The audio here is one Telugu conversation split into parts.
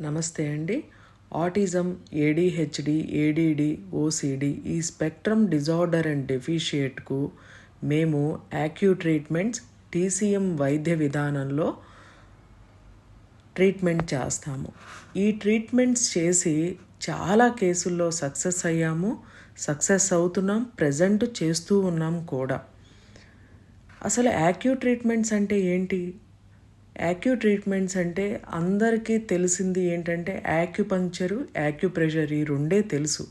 నమస్తే అండి. ఆటిజం ఏడిహెచ్డి ఏడిడి ఓసిడి ఈ స్పెక్ట్రమ్ డిజార్డర్ అండ్ డెఫిషియేట్కు మేము యాక్యూ ట్రీట్మెంట్స్ టీసీఎం వైద్య విధానంలో ట్రీట్మెంట్ చేస్తాము. ఈ ట్రీట్మెంట్స్ చేసి చాలా కేసుల్లో సక్సెస్ అయ్యాము సక్సెస్ అవుతున్నాం ప్రజెంట్ చేస్తూ ఉన్నాం కూడా. అసలు యాక్యూ ట్రీట్మెంట్స్ అంటే ఏంటి? యాక్యూ ట్రీట్మెంట్స్ అంటే అందరికీ తెలిసింది ఏంటంటే యాక్యుపంక్చరు యాక్యుప్రెషర్ ఈ రెండే తెలుసు.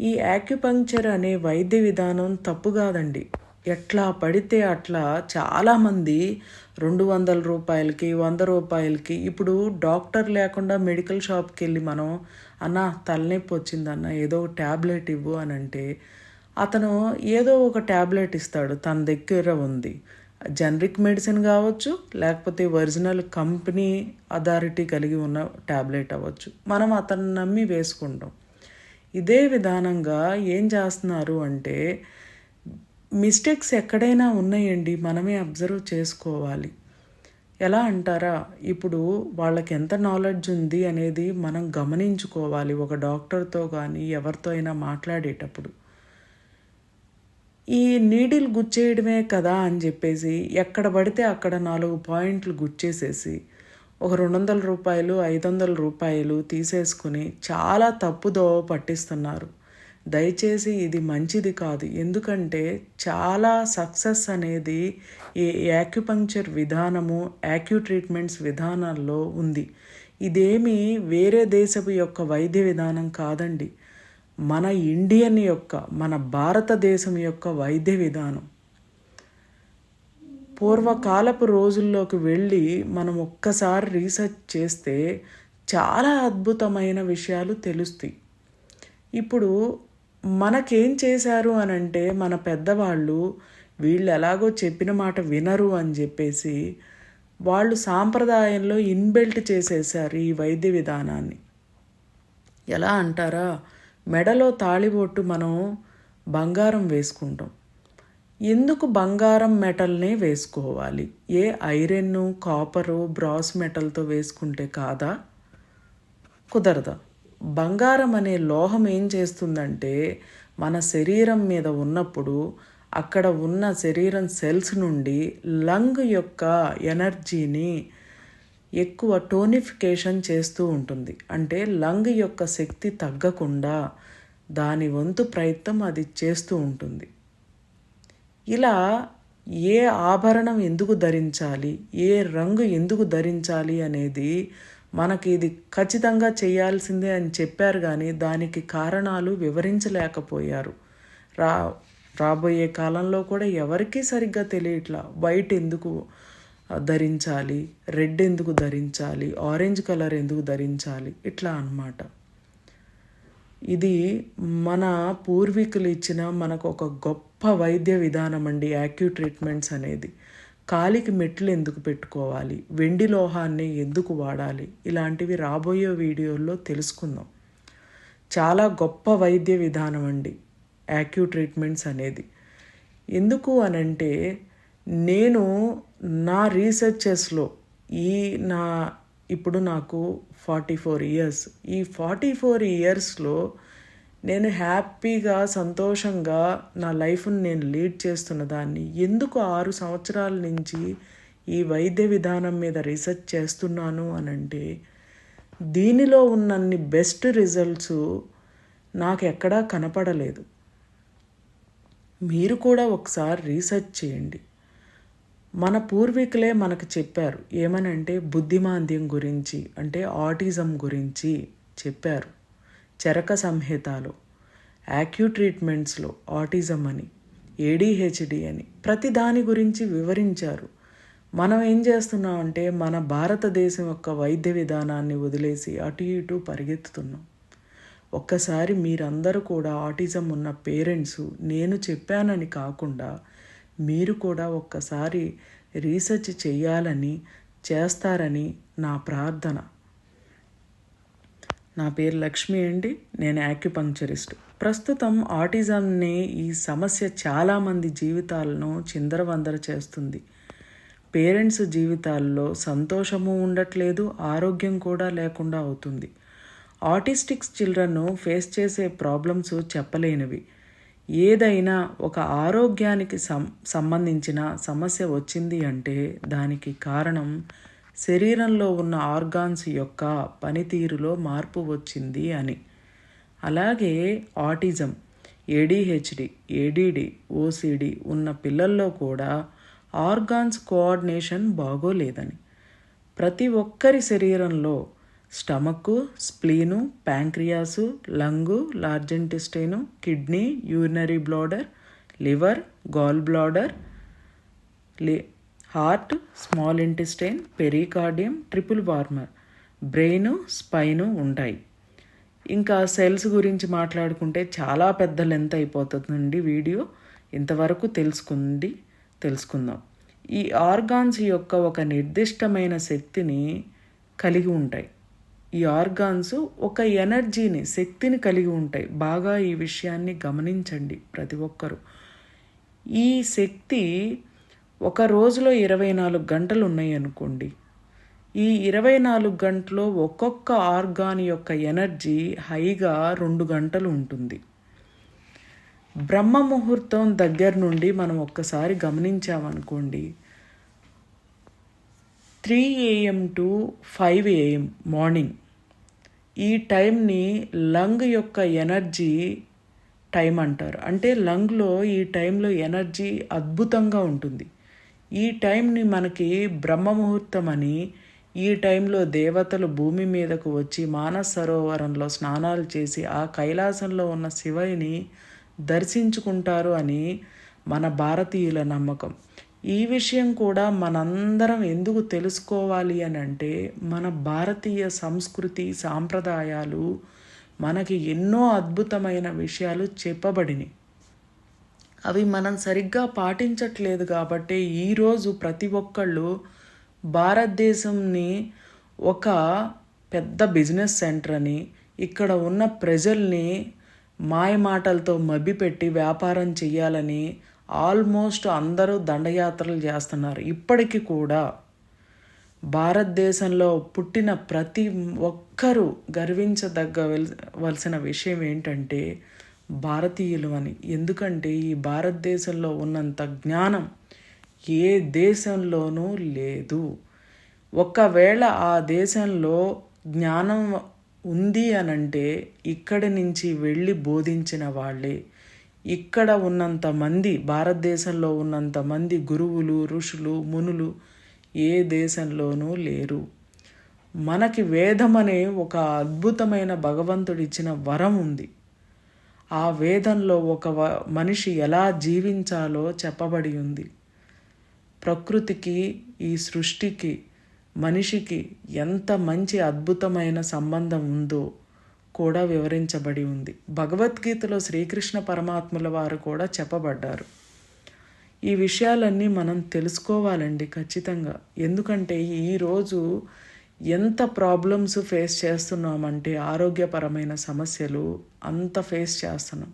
ఈ యాక్యుపంక్చర్ అనే వైద్య విధానం తప్పు కాదండి. ఎట్లా పడితే అట్లా చాలామంది రెండు వందల రూపాయలకి వంద రూపాయలకి ఇప్పుడు డాక్టర్ లేకుండా మెడికల్ షాప్కి వెళ్ళి మనం అన్న తలనొప్పి వచ్చిందన్న ఏదో ట్యాబ్లెట్ ఇవ్వు అని అంటే అతను ఏదో ఒక ట్యాబ్లెట్ ఇస్తాడు తన దగ్గర ఉంది. జనరిక్ మెడిసిన్ కావచ్చు లేకపోతే ఒరిజినల్ కంపెనీ అథారిటీ కలిగి ఉన్న ట్యాబ్లెట్ అవ్వచ్చు. మనం అతన్ని నమ్మి వేసుకుంటాం. ఇదే విధానంగా ఏం చేస్తున్నారు అంటే మిస్టేక్స్ ఎక్కడైనా ఉన్నాయండి మనమే అబ్జర్వ్ చేసుకోవాలి. ఎలా అంటారా? ఇప్పుడు వాళ్ళకి ఎంత నాలెడ్జ్ ఉంది అనేది మనం గమనించుకోవాలి. ఒక డాక్టర్తో కానీ ఎవరితో అయినా మాట్లాడేటప్పుడు. ఈ నీడిల్ గుచ్చేయడమే కదా అని చెప్పేసి ఎక్కడ పడితే అక్కడ నాలుగు పాయింట్లు గుచ్చేసేసి ఒక రెండు వందల రూపాయలు ఐదు వందల రూపాయలు తీసేసుకుని చాలా తప్పుదో పట్టిస్తున్నారు. దయచేసి ఇది మంచిది కాదు. ఎందుకంటే చాలా సక్సెస్ అనేది ఈ యాక్యుపంక్చర్ విధానము యాక్యూ ట్రీట్మెంట్స్ విధానాల్లో ఉంది. ఇదేమి వేరే దేశపు యొక్క వైద్య విధానం కాదండి. మన ఇండియన్ యొక్క మన భారతదేశం యొక్క వైద్య విధానం. పూర్వకాలపు రోజుల్లోకి వెళ్ళి మనం ఒక్కసారి రీసెర్చ్ చేస్తే చాలా అద్భుతమైన విషయాలు తెలుస్తాయి. ఇప్పుడు మనకేం చేశారు అని అంటే మన పెద్దవాళ్ళు వీళ్ళు ఎలాగో చెప్పిన మాట వినరు అని చెప్పేసి వాళ్ళు సాంప్రదాయంలో ఇన్బెల్ట్ చేసేసారు ఈ వైద్య విధానాన్ని. ఎలా అంటారా? మెడలో తాళిబొట్టు మనం బంగారం వేసుకుంటాం. ఎందుకు బంగారం మెటల్నే వేసుకోవాలి? ఏ ఐరన్ కాపరు బ్రాస్ మెటల్తో వేసుకుంటే కాదా? కుదరదా? బంగారం అనే లోహం ఏం చేస్తుందంటే మన శరీరం మీద ఉన్నప్పుడు అక్కడ ఉన్న శరీరం సెల్స్ నుండి లంగ్ యొక్క ఎనర్జీని ఎక్కువ టోనిఫికేషన్ చేస్తూ ఉంటుంది. అంటే లంగ్ యొక్క శక్తి తగ్గకుండా దాని వంతు ప్రయత్నం అది చేస్తూ ఉంటుంది. ఇలా ఏ ఆభరణం ఎందుకు ధరించాలి? ఏ రంగు ఎందుకు ధరించాలి అనేది మనకి ఇది ఖచ్చితంగా చేయాల్సిందే అని చెప్పారు కానీ దానికి కారణాలు వివరించలేకపోయారు. రా రాబోయే కాలంలో కూడా ఎవరికీ సరిగ్గా తెలియట్లా? వైట్ ఎందుకు ధరించాలి. రెడ్ ఎందుకు ధరించాలి? ఆరెంజ్ కలర్ ఎందుకు ధరించాలి? ఇట్లా అన్నమాట. ఇది మన పూర్వీకులు ఇచ్చిన మనకు ఒక గొప్ప వైద్య విధానం అండి యాక్యూ ట్రీట్మెంట్స్ అనేది. కాలికి మెట్లు ఎందుకు పెట్టుకోవాలి? వెండి లోహాన్ని ఎందుకు వాడాలి? ఇలాంటివి రాబోయే వీడియోల్లో తెలుసుకుందాం. చాలా గొప్ప వైద్య విధానం అండి యాక్యూ ట్రీట్మెంట్స్ అనేది. ఎందుకు అనంటే నేను నా రీసెర్చెస్లో ఈ నా ఇప్పుడు నాకు ఫార్టీ ఫోర్ ఇయర్స్ ఈ ఫార్టీ ఫోర్ ఇయర్స్లో నేను హ్యాపీగా సంతోషంగా నా లైఫ్ని నేను లీడ్ చేస్తున్న దాన్ని ఎందుకు ఆరు సంవత్సరాల నుంచి ఈ వైద్య విధానం మీద రీసెర్చ్ చేస్తున్నాను అని అంటే దీనిలో ఉన్నన్ని బెస్ట్ రిజల్ట్స్ నాకు ఎక్కడా కనపడలేదు. మీరు కూడా ఒకసారి రీసెర్చ్ చేయండి. మన పూర్వీకులే మనకు చెప్పారు. ఏమనంటే బుద్ధిమాంద్యం గురించి అంటే ఆటిజం గురించి చెప్పారు. చరక సంహితలో యాక్యూ ట్రీట్మెంట్స్లో ఆటిజం అని ఏడిహెచ్డి అని ప్రతి దాని గురించి వివరించారు. మనం ఏం చేస్తున్నాం అంటే మన భారతదేశం యొక్క వైద్య విధానాన్ని వదిలేసి అటు ఇటు పరిగెత్తుతున్నాం. ఒక్కసారి మీరందరూ కూడా ఆటిజం ఉన్న పేరెంట్స్ నేను చెప్పానని కాకుండా మీరు కూడా ఒక్కసారి రీసెర్చ్ చేయాలని చేస్తారని నా ప్రార్థన. నా పేరు లక్ష్మి అండి. నేను యాక్యుపంక్చరిస్ట్. ప్రస్తుతం ఆటిజంని ఈ సమస్య చాలామంది జీవితాలను చిందరవందర చేస్తుంది. పేరెంట్స్ జీవితాల్లో సంతోషము ఉండట్లేదు ఆరోగ్యం కూడా లేకుండా అవుతుంది. ఆటిస్టిక్స్ చిల్డ్రన్ ఫేస్ చేసే ప్రాబ్లమ్స్ చెప్పలేనివి. ఏదైనా ఒక ఆరోగ్యానికి సం సంబంధించిన సమస్య వచ్చింది అంటే దానికి కారణం శరీరంలో ఉన్న ఆర్గాన్స్ యొక్క పనితీరులో మార్పు వచ్చింది అని. అలాగే ఆటిజం ఏడిహెచ్డి ఏడిడి ఓసిడి ఉన్న పిల్లల్లో కూడా ఆర్గాన్స్ కోఆర్డినేషన్ బాగోలేదని. ప్రతి ఒక్కరి శరీరంలో stomach spleen pancreas lung large intestine kidney urinary bladder liver gall bladder లి heart small intestine pericardium triple warmer brain spine ఉంటాయి. ఇంకా సెల్స్ గురించి మాట్లాడుకుంటే చాలా పెద్ద లెంత్ అయిపోతుందండి వీడియో. ఇంతవరకు తెలుసుకుంది తెలుసుకుందాం. ఈ ఆర్గాన్స్ యొక్క ఒక నిర్దిష్టమైన శక్తిని కలిగి ఉంటాయి. ఈ ఆర్గాన్స్ ఒక ఎనర్జీని శక్తిని కలిగి ఉంటాయి. బాగా ఈ విషయాన్ని గమనించండి ప్రతి ఒక్కరూ. ఈ శక్తి ఒక రోజులో ఇరవై నాలుగు గంటలు ఉన్నాయి అనుకోండి. ఈ ఇరవై నాలుగు గంటలో ఒక్కొక్క ఆర్గాన్ యొక్క ఎనర్జీ హైగా రెండు గంటలు ఉంటుంది. బ్రహ్మ ముహూర్తం దగ్గర నుండి మనం ఒక్కసారి గమనించామనుకోండి. Three AM to five AM morning. ఈ టైంని లంగ్ యొక్క ఎనర్జీ టైం అంటారు. అంటే లంగ్లో ఈ టైంలో ఎనర్జీ అద్భుతంగా ఉంటుంది. ఈ టైంని మనకి బ్రహ్మ ముహూర్తం అని ఈ టైంలో దేవతలు భూమి మీదకు వచ్చి మానస సరోవరంలో స్నానాలు చేసి ఆ కైలాసంలో ఉన్న శివయ్యని దర్శించుకుంటారు అని మన భారతీయుల నమ్మకం. ఈ విషయం కూడా మనందరం ఎందుకు తెలుసుకోవాలి అని అంటే మన భారతీయ సంస్కృతి సాంప్రదాయాలు మనకి ఎన్నో అద్భుతమైన విషయాలు చెప్పబడినాయి. అవి మనం సరిగ్గా పాటించట్లేదు కాబట్టి ఈరోజు ప్రతి ఒక్కళ్ళు భారతదేశంని ఒక పెద్ద బిజినెస్ సెంటర్ అని ఇక్కడ ఉన్న ప్రజల్ని మాయమాటలతో మభ్యపెట్టి వ్యాపారం చేయాలని ఆల్మోస్ట్ అందరూ దండయాత్రలు చేస్తున్నారు. ఇప్పటికీ కూడా భారతదేశంలో పుట్టిన ప్రతి ఒక్కరూ గర్వించదగ్గ వలసిన విషయం ఏంటంటే భారతీయులు అని. ఎందుకంటే ఈ భారతదేశంలో ఉన్నంత జ్ఞానం ఏ దేశంలోనూ లేదు. ఒకవేళ ఆ దేశంలో జ్ఞానం ఉంది అనంటే ఇక్కడి నుంచి వెళ్ళి బోధించిన వాళ్ళే. ఇక్కడ ఉన్నంత మంది భారతదేశంలో ఉన్నంత మంది గురువులు ఋషులు మునులు ఏ దేశంలోనూ లేరు. మనకి వేదం అనే ఒక అద్భుతమైన భగవంతుడిచ్చిన వరం ఉంది. ఆ వేదంలో ఒక మనిషి ఎలా జీవించాలో చెప్పబడి ఉంది. ప్రకృతికి ఈ సృష్టికి మనిషికి ఎంత మంచి అద్భుతమైన సంబంధం ఉందో కూడా వివరించబడి ఉంది. భగవద్గీతలో శ్రీకృష్ణ పరమాత్ముల వారు కూడా చెప్పబడ్డారు. ఈ విషయాలన్నీ మనం తెలుసుకోవాలండి ఖచ్చితంగా. ఎందుకంటే ఈరోజు ఎంత ప్రాబ్లమ్స్ ఫేస్ చేస్తున్నామంటే ఆరోగ్యపరమైన సమస్యలు అంత ఫేస్ చేస్తున్నాం.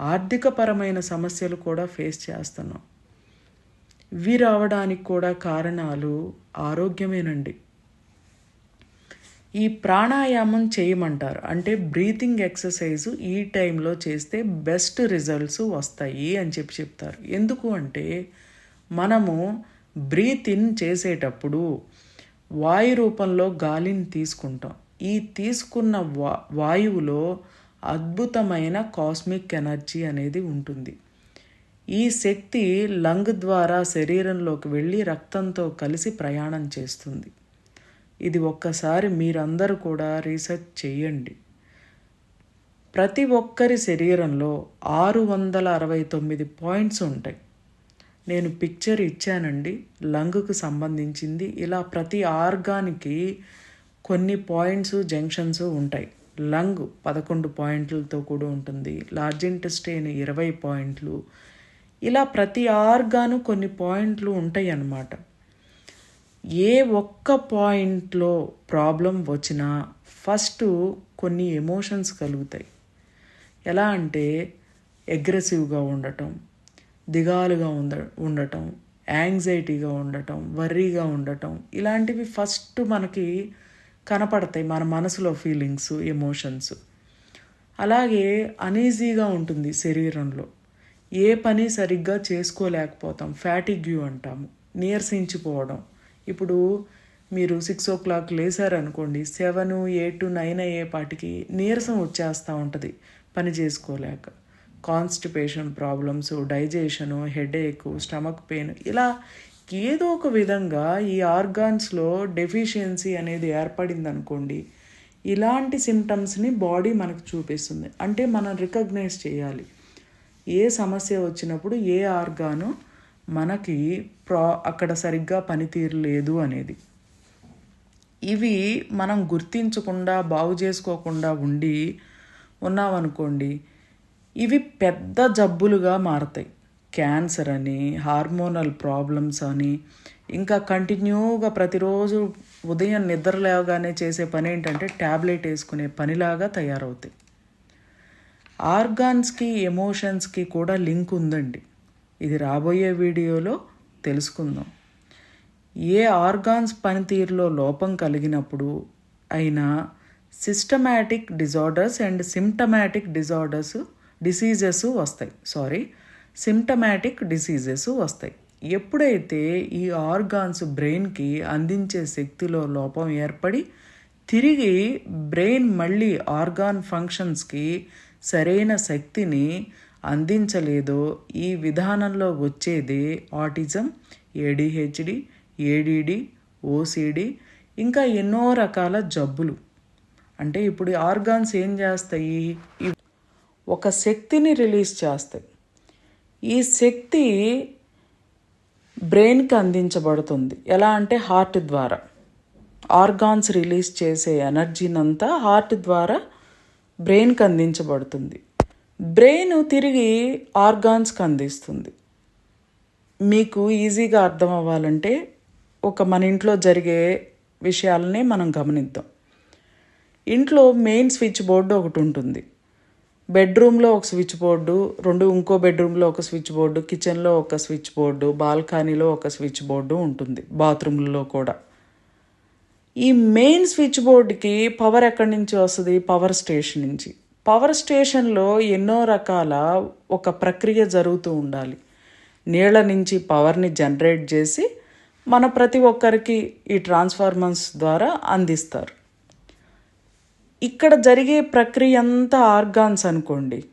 ఆర్థికపరమైన సమస్యలు కూడా ఫేస్ చేస్తున్నాం. ఇవి రావడానికి కూడా కారణాలు ఆరోగ్యమేనండి. ఈ ప్రాణాయామం చేయమంటారు. అంటే బ్రీతింగ్ ఎక్సర్సైజ్ ఈ టైంలో చేస్తే బెస్ట్ రిజల్ట్స్ వస్తాయి అని చెప్పి చెప్తారు. ఎందుకు అంటే మనము బ్రీత్ ఇన్ చేసేటప్పుడు వాయు రూపంలో గాలిని తీసుకుంటాం. ఈ తీసుకున్న వా వాయువులో అద్భుతమైన కాస్మిక్ ఎనర్జీ అనేది ఉంటుంది. ఈ శక్తి లంగ్ ద్వారా శరీరంలోకి వెళ్ళి రక్తంతో కలిసి ప్రయాణం చేస్తుంది. ఇది ఒక్కసారి మీరందరూ కూడా రీసెర్చ్ చేయండి. ప్రతి ఒక్కరి శరీరంలో ఆరు వందల అరవై తొమ్మిది పాయింట్స్ ఉంటాయి. నేను పిక్చర్ ఇచ్చానండి. లంగ్కు సంబంధించింది. ఇలా ప్రతి ఆర్గానికి కొన్ని పాయింట్స్ జంక్షన్స్ ఉంటాయి. లంగ్ పదకొండు పాయింట్లతో కూడా ఉంటుంది. లార్జ్ ఇంటెస్టైన్ ఇరవై పాయింట్లు. ఇలా ప్రతి ఆర్గాను కొన్ని పాయింట్లు ఉంటాయి అన్నమాట ఏ ఒక్క పాయింట్లో ప్రాబ్లం వచ్చినా ఫస్ట్ కొన్ని ఎమోషన్స్ కలుగుతాయి. ఎలా అంటే అగ్రెసివ్గా ఉండటం దిగాలుగా ఉండ ఉండటం యాంగ్జైటీగా ఉండటం వర్రీగా ఉండటం ఇలాంటివి ఫస్ట్ మనకి కనపడతాయి మన మనసులో ఫీలింగ్స్ ఎమోషన్స్. అలాగే అనీజీగా ఉంటుంది శరీరంలో. ఏ పని సరిగ్గా చేసుకోలేకపోతాం ఫ్యాటిగ్యూ అంటాము నీరసించిపోవడం. ఇప్పుడు మీరు సిక్స్ ఓ క్లాక్ లేసారనుకోండి సెవెన్ ఎయిట్ నైన్ అయ్యే పాటికి నీరసం వచ్చేస్తూ ఉంటుంది పని చేసుకోలేక. Constipation problems digestion headache stomach pain ఇలా ఏదో ఒక విధంగా ఈ ఆర్గాన్స్లో డెఫిషియన్సీ అనేది ఏర్పడింది అనుకోండి ఇలాంటి సిమ్టమ్స్ని బాడీ మనకు చూపిస్తుంది. అంటే మనం రికగ్నైజ్ చేయాలి. ఏ సమస్య వచ్చినప్పుడు ఏ ఆర్గాను మనకి ప్రా అక్కడ సరిగ్గా పనితీరు లేదు అనేది. ఇవి మనం గుర్తించకుండా బాగు చేసుకోకుండా ఉండి ఉన్నామనుకోండి ఇవి పెద్ద జబ్బులుగా మారతాయి. క్యాన్సర్ అని హార్మోనల్ ప్రాబ్లమ్స్ అని ఇంకా కంటిన్యూగా ప్రతిరోజు ఉదయం నిద్ర లేవగానే చేసే పని ఏంటంటే ట్యాబ్లెట్ వేసుకునే పనిలాగా తయారవుతాయి. ఆర్గాన్స్కి ఎమోషన్స్కి కూడా లింక్ ఉందండి. ఇది రాబోయే వీడియోలో తెలుసుకుందాం. ఏ ఆర్గాన్స్ పనితీరులో లోపం కలిగినప్పుడు అయినా systematic disorders and symptomatic disorders diseases వస్తాయి. సారీ సిమ్టమాటిక్ డిసీజెస్ వస్తాయి. ఎప్పుడైతే ఈ ఆర్గాన్స్ బ్రెయిన్కి అందించే శక్తిలో లోపం ఏర్పడి తిరిగి బ్రెయిన్ మళ్ళీ ఆర్గాన్ ఫంక్షన్స్కి సరైన శక్తిని అందించలేదో ఈ విధానంలో వచ్చేదే ఆటిజం ఏడిహెచ్డి ఏడిడి ఓసిడి ఇంకా ఎన్నో రకాల జబ్బులు. అంటే ఇప్పుడు ఆర్గాన్స్ ఏం చేస్తాయి? ఒక శక్తిని రిలీజ్ చేస్తాయి. ఈ శక్తి బ్రెయిన్కి అందించబడుతుంది. ఎలా అంటే హార్ట్ ద్వారా. ఆర్గాన్స్ రిలీజ్ చేసే ఎనర్జీనంతా హార్ట్ ద్వారా బ్రెయిన్కి అందించబడుతుంది. బ్రెయిన్ తిరిగి ఆర్గాన్స్కి అందిస్తుంది. మీకు ఈజీగా అర్థం అవ్వాలంటే ఒక మన ఇంట్లో జరిగే విషయాలనే మనం గమనిద్దాం. ఇంట్లో మెయిన్ స్విచ్ బోర్డు ఒకటి ఉంటుంది. బెడ్రూమ్లో ఒక స్విచ్ బోర్డు రెండు ఇంకో బెడ్రూమ్లో ఒక స్విచ్ బోర్డు కిచెన్లో ఒక స్విచ్ బోర్డు బాల్కనీలో ఒక స్విచ్ బోర్డు ఉంటుంది బాత్రూంలో కూడా. ఈ మెయిన్ స్విచ్ బోర్డుకి పవర్ ఎక్కడి నుంచి వస్తుంది? పవర్ స్టేషన్ నుంచి. పవర్ స్టేషన్లో ఎన్నో రకాల ఒక ప్రక్రియ జరుగుతూ ఉండాలి. నీళ్ళ నుంచి పవర్ని జనరేట్ చేసి మన ప్రతి ఒక్కరికి ఈ ట్రాన్స్ఫార్మర్స్ ద్వారా అందిస్తారు. ఇక్కడ జరిగే ప్రక్రియ అంతా ఆర్గాన్స్ అనుకోండి.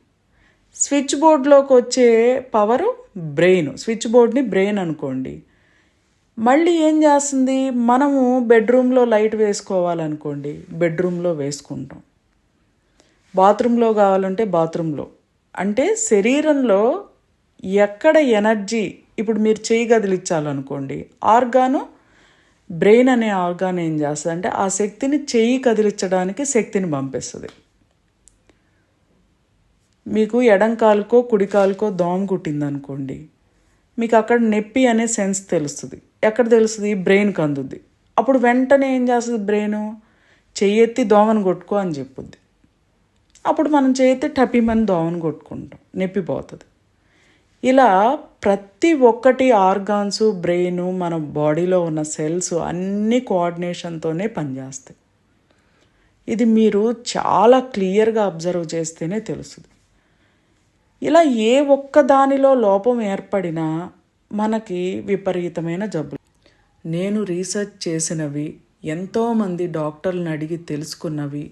స్విచ్ బోర్డ్లోకి వచ్చే పవరు బ్రెయిన్ స్విచ్ బోర్డ్ని బ్రెయిన్ అనుకోండి. మళ్ళీ ఏం చేస్తుంది? మనము బెడ్రూమ్లో లైట్ వేసుకోవాలనుకోండి. బెడ్రూమ్లో వేసుకుంటాం. బాత్రూంలో కావాలంటే బాత్రూంలో. అంటే శరీరంలో ఎక్కడ ఎనర్జీ ఇప్పుడు మీరు చేయి కదిలించాలనుకోండి ఆర్గాను బ్రెయిన్ అనే ఆర్గాన్ ఏం చేస్తుంది అంటే ఆ శక్తిని చెయ్యి కదిలించడానికి శక్తిని పంపిస్తుంది. మీకు ఎడం కాలుకో కుడి కాలుకో దోమ కుట్టింది అనుకోండి మీకు అక్కడ నొప్పి అనే సెన్స్ తెలుస్తుంది. ఎక్కడ తెలుస్తుంది? బ్రెయిన్కి అందుద్ది. అప్పుడు వెంటనే ఏం చేస్తుంది బ్రెయిన్? చెయ్యెత్తి దోమను కొట్టుకో అని చెప్పుద్ది. అప్పుడు మనం చేస్తే టపిమని దోమను కొట్టుకుంటాం నొప్పిపోతుంది ఇలా ప్రతి ఒక్కటి ఆర్గాన్స్ బ్రెయిన్ మన బాడీలో ఉన్న సెల్స్ అన్ని కోఆర్డినేషన్తోనే పనిచేస్తాయి. ఇది మీరు చాలా క్లియర్గా అబ్జర్వ్ చేస్తేనే తెలుస్తుంది. ఇలా ఏ ఒక్క దానిలో లోపం ఏర్పడినా మనకి విపరీతమైన జబ్బులు. నేను రీసెర్చ్ చేసినవి ఎంతోమంది డాక్టర్లను అడిగి తెలుసుకున్నవి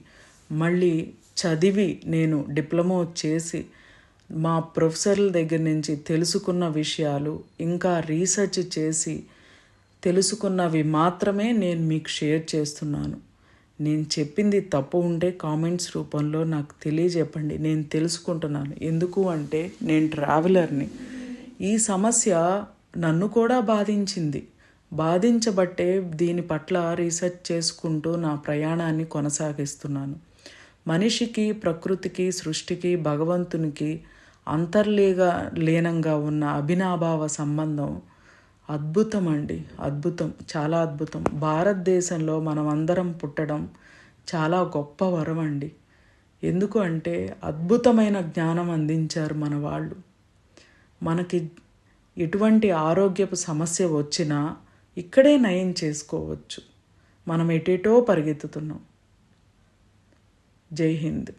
మళ్ళీ చదివి నేను డిప్లొమా చేసి మా ప్రొఫెసర్ల దగ్గర నుంచి తెలుసుకున్న విషయాలు ఇంకా రీసెర్చ్ చేసి తెలుసుకున్నవి మాత్రమే నేను మీకు షేర్ చేస్తున్నాను. నేను చెప్పింది తప్పు ఉంటే కామెంట్స్ రూపంలో నాకు తెలియజెప్పండి. నేను తెలుసుకుంటున్నాను. ఎందుకు అంటే నేను ట్రావెలర్ని. ఈ సమస్య నన్ను కూడా బాధించింది. బాధించబట్టే దీని పట్ల రీసెర్చ్ చేసుకుంటూ నా ప్రయాణాన్ని కొనసాగిస్తున్నాను. మనిషికి ప్రకృతికి సృష్టికి భగవంతునికి అంతర్లీగా లీనంగా ఉన్న అభినాభావ సంబంధం అద్భుతం అండి అద్భుతం. చాలా అద్భుతం. భారతదేశంలో మనం అందరం పుట్టడం చాలా గొప్ప వరం అండి ఎందుకు అంటే అద్భుతమైన జ్ఞానం అందించారు మన వాళ్ళు. మనకి ఎటువంటి ఆరోగ్యపు సమస్య వచ్చినా ఇక్కడే నయం చేసుకోవచ్చు. మనం ఎటేటో పరిగెత్తుతున్నాం. जय हिंद।